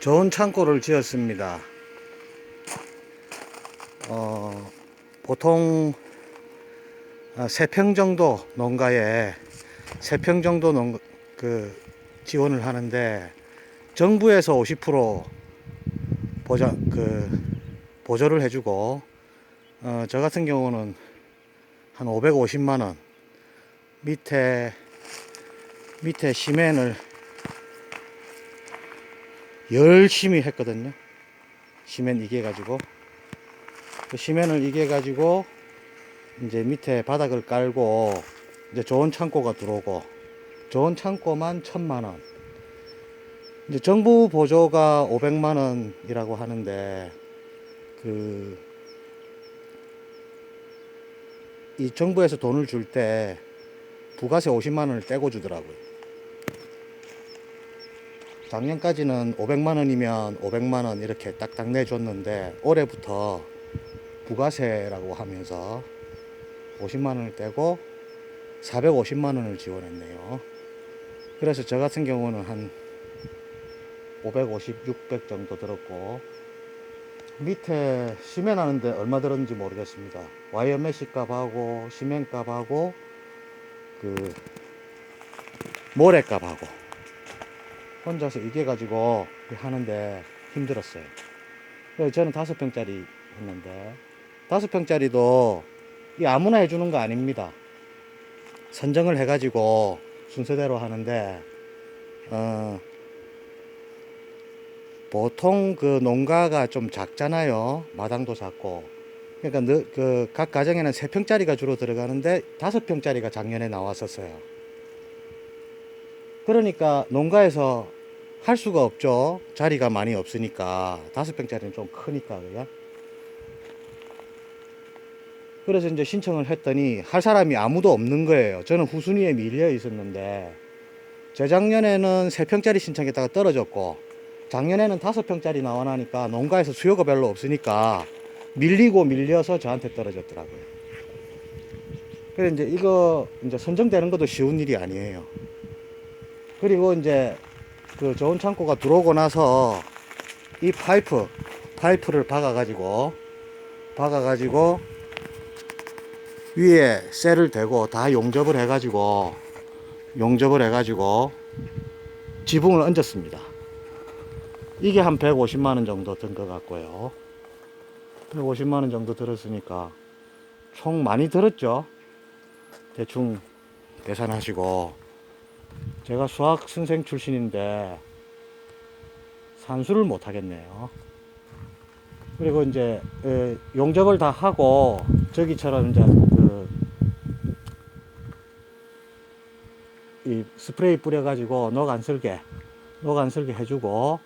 좋은 창고를 지었습니다. 어, 보통 아, 세평 정도 농가에 세평 정도 농, 그 지원을 하는데 정부에서 50% 보자, 그 보조를 해주고 어, 저 같은 경우는 한 550만 원 밑에 밑에 시멘을 열심히 했거든요. 시멘 이게 가지고 그 시멘을 이게 가지고 이제 밑에 바닥을 깔고 이제 좋은 창고가 들어오고 좋은 창고만 천만 원. 이제 정부 보조가 500만 원이라고 하는데 그 이 정부에서 돈을 줄 때 부가세 50만 원을 떼고 주더라고요. 작년까지는 500만 원이면 500만 원 이렇게 딱딱 내줬는데 올해부터 부가세라고 하면서 50만 원을 떼고 450만 원을 지원했네요. 그래서 저 같은 경우는 한 550, 600 정도 들었고 밑에 시멘 하는데 얼마 들었는지 모르겠습니다. 와이어 메시 값하고 시멘 값하고 그 모래 값하고 혼자서 이게 가지고 하는데 힘들었어요. 저는 다섯 평짜리 했는데 다섯 평짜리도 이 아무나 해주는 거 아닙니다. 선정을 해가지고 순서대로 하는데 어, 보통 그 농가가 좀 작잖아요. 마당도 작고. 그러니까 그 각 가정에는 세 평짜리가 주로 들어가는데 다섯 평짜리가 작년에 나왔었어요. 그러니까 농가에서 할 수가 없죠. 자리가 많이 없으니까 다섯 평짜리는 좀 크니까 그요. 그래서 이제 신청을 했더니 할 사람이 아무도 없는 거예요. 저는 후순위에 밀려 있었는데 재작년에는 세 평짜리 신청했다가 떨어졌고 작년에는 다섯 평짜리 나와나니까 농가에서 수요가 별로 없으니까 밀리고 밀려서 저한테 떨어졌더라고요. 그래서 이제 이거 이제 선정되는 것도 쉬운 일이 아니에요. 그리고 이제 그 좋은 창고가 들어오고 나서 이 파이프, 파이프를 박아 가지고, 박아 가지고 위에 셀을 대고 다 용접을 해 가지고, 용접을 해 가지고 지붕을 얹었습니다. 이게 한 150만 원 정도 든 것 같고요. 150만 원 정도 들었으니까 총 많이 들었죠. 대충 계산하시고 제가 수학 선생 출신인데 산수를 못 하겠네요. 그리고 이제 에, 용접을 다 하고 저기처럼 이제 그이 스프레이 뿌려가지고 녹 안 쓸게 녹 안 쓸게 해주고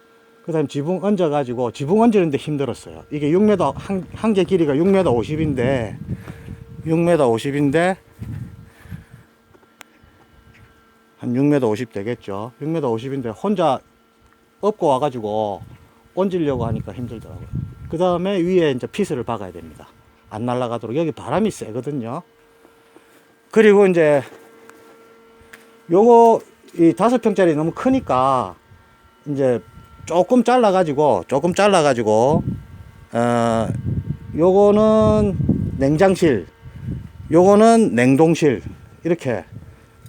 그 다음 지붕 얹어가지고 지붕 얹는데 힘들었어요. 이게 6m 한, 한개 길이가 6m 50인데 6m 50인데 한 6m 50 되겠죠. 6m 50인데 혼자 업고 와가지고 얹으려고 하니까 힘들더라고요. 그 다음에 위에 이제 피스를 박아야 됩니다. 안 날아가도록 여기 바람이 세거든요. 그리고 이제 요거 이 다섯 평짜리 너무 크니까 이제 조금 잘라 가지고 조금 잘라 가지고 어 요거는 냉장실 요거는 냉동실 이렇게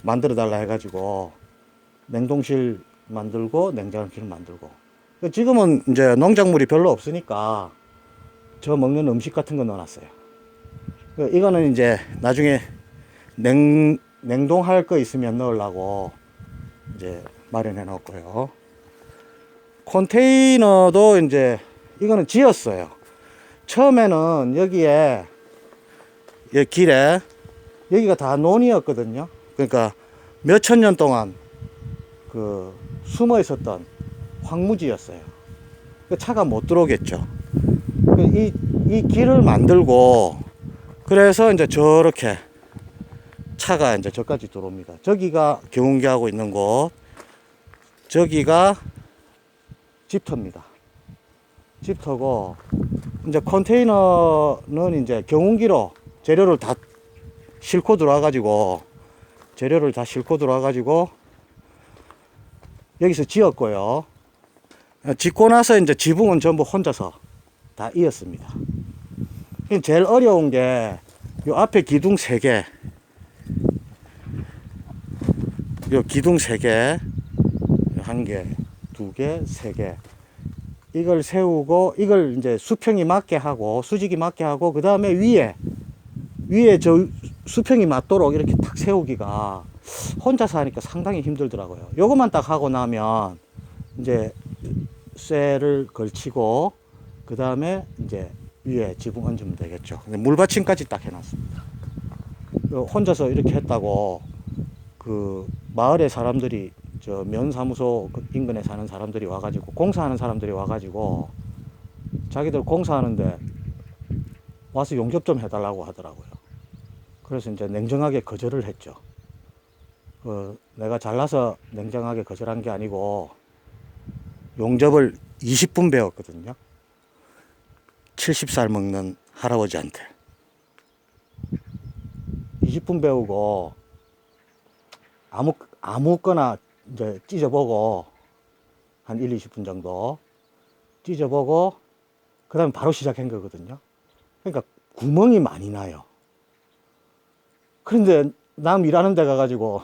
만들어 달라 해 가지고 냉동실 만들고 냉장실 만들고 그 지금은 이제 농작물이 별로 없으니까 저 먹는 음식 같은 거 넣어놨어요 그 이거는 이제 나중에 냉 냉동할 거 있으면 넣으려고 이제 마련해 놓았고요. 컨테이너도 이제 이거는 지었어요. 처음에는 여기에 이 길에 여기가 다 논이었거든요. 그러니까 몇천 년 동안 그 숨어 있었던 황무지였어요. 그 차가 못 들어오겠죠. 그 이, 이 길을 만들고 그래서 이제 저렇게 차가 이제 저까지 들어옵니다. 저기가 경운기하고 있는 곳, 저기가 집터입니다. 집터고, 이제 컨테이너는 이제 경운기로 재료를 다 싣고 들어와 가지고, 재료를 다 싣고 들어와가지고, 여기서 지었고요. 어, 짓고 나서 이제 지붕은 전부 혼자서 다 이었습니다. 제일 어려운 게요 앞에 기둥 세 개, 요 기둥 세 개, 한 개, 두 개, 세 개. 이걸 세우고 이걸 이제 수평이 맞게 하고 수직이 맞게 하고 그 다음에 위에 위에 저 수평이 맞도록 이렇게 탁 세우기가 혼자서 하니까 상당히 힘들더라고요. 요것만 딱 하고 나면 이제 쇠를 걸치고 그 다음에 이제 위에 지붕 얹으면 되겠죠. 물받침까지 딱 해놨습니다. 요 혼자서 이렇게 했다고 그 마을의 사람들이 저 면사무소 그 인근에 사는 사람들이 와가지고 공사하는 사람들이 와가지고 자기들 공사하는데 와서 용접 좀 해달라고 하더라고요. 그래서 이제 냉정하게 거절을 했죠. 그 내가 잘나서 냉정하게 거절한 게 아니고 용접을 20분 배웠거든요. 70살 먹는 할아버지한테 20분 배우고 아무 아무거나 이제 찢어보고 한 1, 20분 정도 찢어보고 그 다음에 바로 시작한 거거든요. 그러니까 구멍이 많이 나요. 그런데 남 일하는 데 가가지고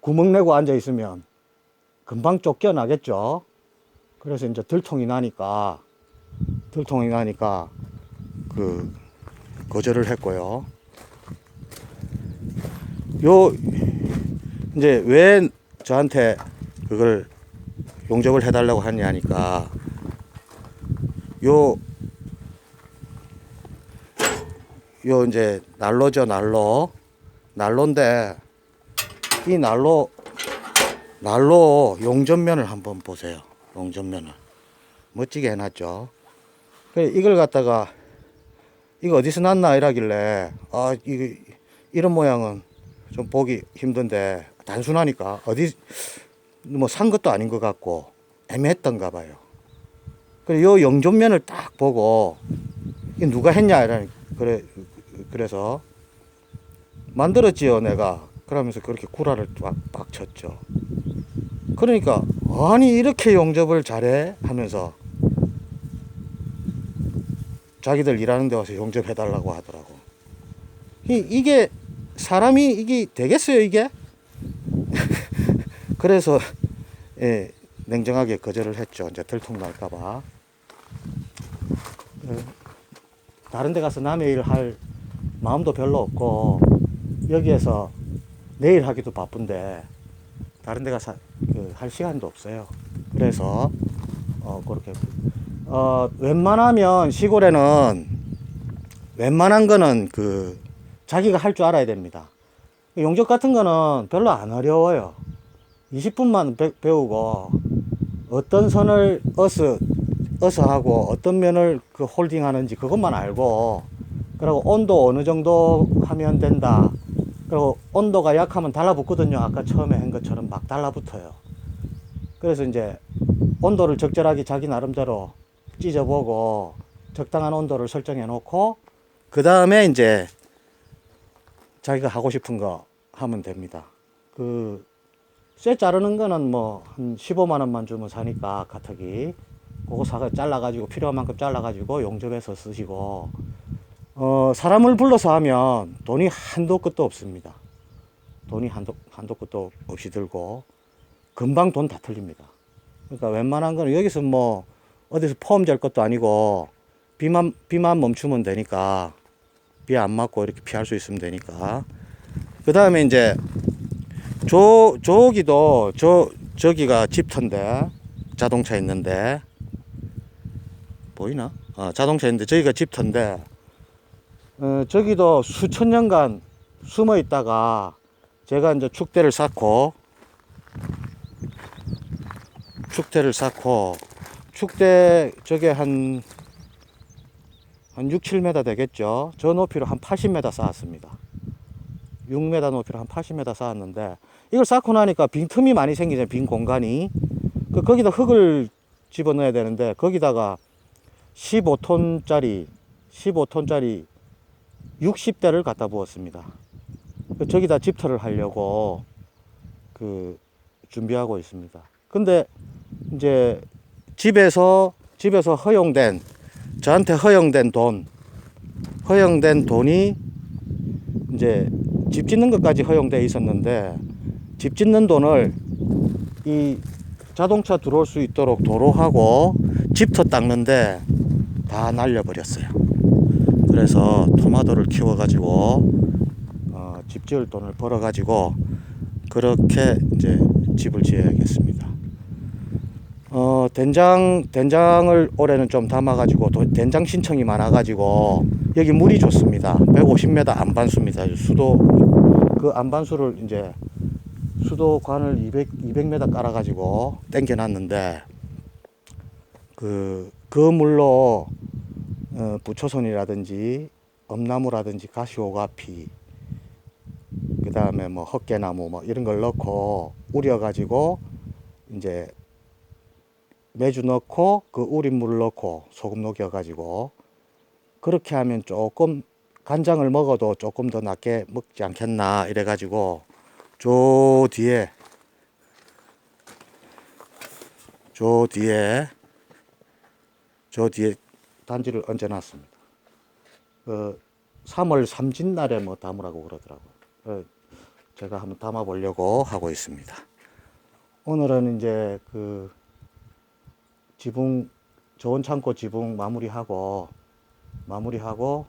구멍 내고 앉아 있으면 금방 쫓겨나겠죠. 그래서 이제 들통이 나니까 들통이 나니까 그 거절을 했고요. 요 이제 왜 저한테 그걸 용접을 해달라고 하냐니까 요 요 이제 난로죠 난로 난로인데 이 난로 난로 용접면을 한번 보세요. 용접면을. 멋지게 해놨죠. 그래 이걸 갖다가 이거 어디서 났나 이라길래 아 이거 이런 모양은 좀 보기 힘든데 단순하니까 어디 뭐 산 것도 아닌 것 같고 애매했던가 봐요. 그래 요 영존면을 딱 보고 이게 누가 했냐 이런 그래 그래서 만들었지요 내가 그러면서 그렇게 구라를 막, 막 쳤죠. 그러니까 아니 이렇게 용접을 잘해 하면서 자기들 일하는 데 와서 용접해 달라고 하더라고. 이, 이게 사람이 이게 되겠어요 이게? 그래서 예, 냉정하게 거절을 했죠. 이제 들통 날까봐. 어, 다른 데 가서 남의 일 할 마음도 별로 없고 여기에서 내일 하기도 바쁜데 다른 데 가서 그, 할 시간도 없어요. 그래서 어, 그렇게 어, 웬만하면 시골에는 웬만한 거는 그 자기가 할 줄 알아야 됩니다. 용접 같은 거는 별로 안 어려워요. 20분만 배, 배우고 어떤 선을 어서 어서 하고 어떤 면을 그 홀딩 하는지 그것만 알고 그리고 온도 어느 정도 하면 된다. 그리고 온도가 약하면 달라붙거든요. 아까 처음에 한 것처럼 막 달라붙어요. 그래서 이제 온도를 적절하게 자기 나름대로 찢어보고 적당한 온도를 설정해 놓고 그 다음에 이제 자기가 하고 싶은 거 하면 됩니다. 그, 쇠 자르는 거는 뭐, 한 15만 원만 주면 사니까, 가턱이. 그거 사가 잘라가지고, 필요한 만큼 잘라가지고, 용접해서 쓰시고, 어, 사람을 불러서 하면 돈이 한도 끝도 없습니다. 돈이 한도, 한도 끝도 없이 들고, 금방 돈다 틀립니다. 그러니까 웬만한 거는 여기서 뭐, 어디서 폼잴 것도 아니고, 비만, 비만 멈추면 되니까, 비 안 맞고 이렇게 피할 수 있으면 되니까. 그 다음에 이제 저 저기도 저 저기가 집터인데 자동차 있는데 보이나? 어, 자동차 있는데 저기가 집터인데 어, 저기도 수천 년간 숨어 있다가 제가 이제 축대를 쌓고 축대를 쌓고 축대 저게 한 한 6, 7m 되겠죠. 저 높이로 한 80m 쌓았습니다. 6m 높이로 한 80m 쌓았는데 이걸 쌓고 나니까 빈 틈이 많이 생기잖아요. 빈 공간이. 그 거기다 흙을 집어넣어야 되는데 거기다가 15톤짜리 15톤짜리 60대를 갖다 부었습니다. 그 저기다 집터를 하려고 그 준비하고 있습니다. 근데 이제 집에서 집에서 허용된 저한테 허용된 돈 허용된 돈이 이제 집 짓는 것까지 허용돼 있었는데 집 짓는 돈을 이 자동차 들어올 수 있도록 도로하고 집터 닦는데 다 날려버렸어요. 그래서 토마토를 키워가지고 어, 집 지을 돈을 벌어가지고 그렇게 이제 집을 지어야겠습니다. 어, 된장, 된장을 올해는 좀 담아가지고, 도- 된장 신청이 많아가지고, 여기 물이 좋습니다. 150m 안반수입니다. 수도, 그 안반수를 이제, 수도관을 200, 200m 깔아가지고 땡겨놨는데, 그, 그 물로, 어, 부초선이라든지, 엄나무라든지 가시오가피, 그 다음에 뭐 헛개나무 뭐 이런 걸 넣고 우려 가지고, 이제 매주 넣고 그 우린 물 넣고 소금 녹여 가지고 그렇게 하면 조금 간장을 먹어도 조금 더 낫게 먹지 않겠나 이래 가지고 저 뒤에 저 뒤에 저 뒤에 단지를 얹어놨습니다. 그 3월 삼진날에 뭐 담으라고 그러더라고요. 어, 제가 한번 담아 보려고 하고 있습니다. 오늘은 이제 그 지붕 좋은 창고 지붕 마무리하고 마무리하고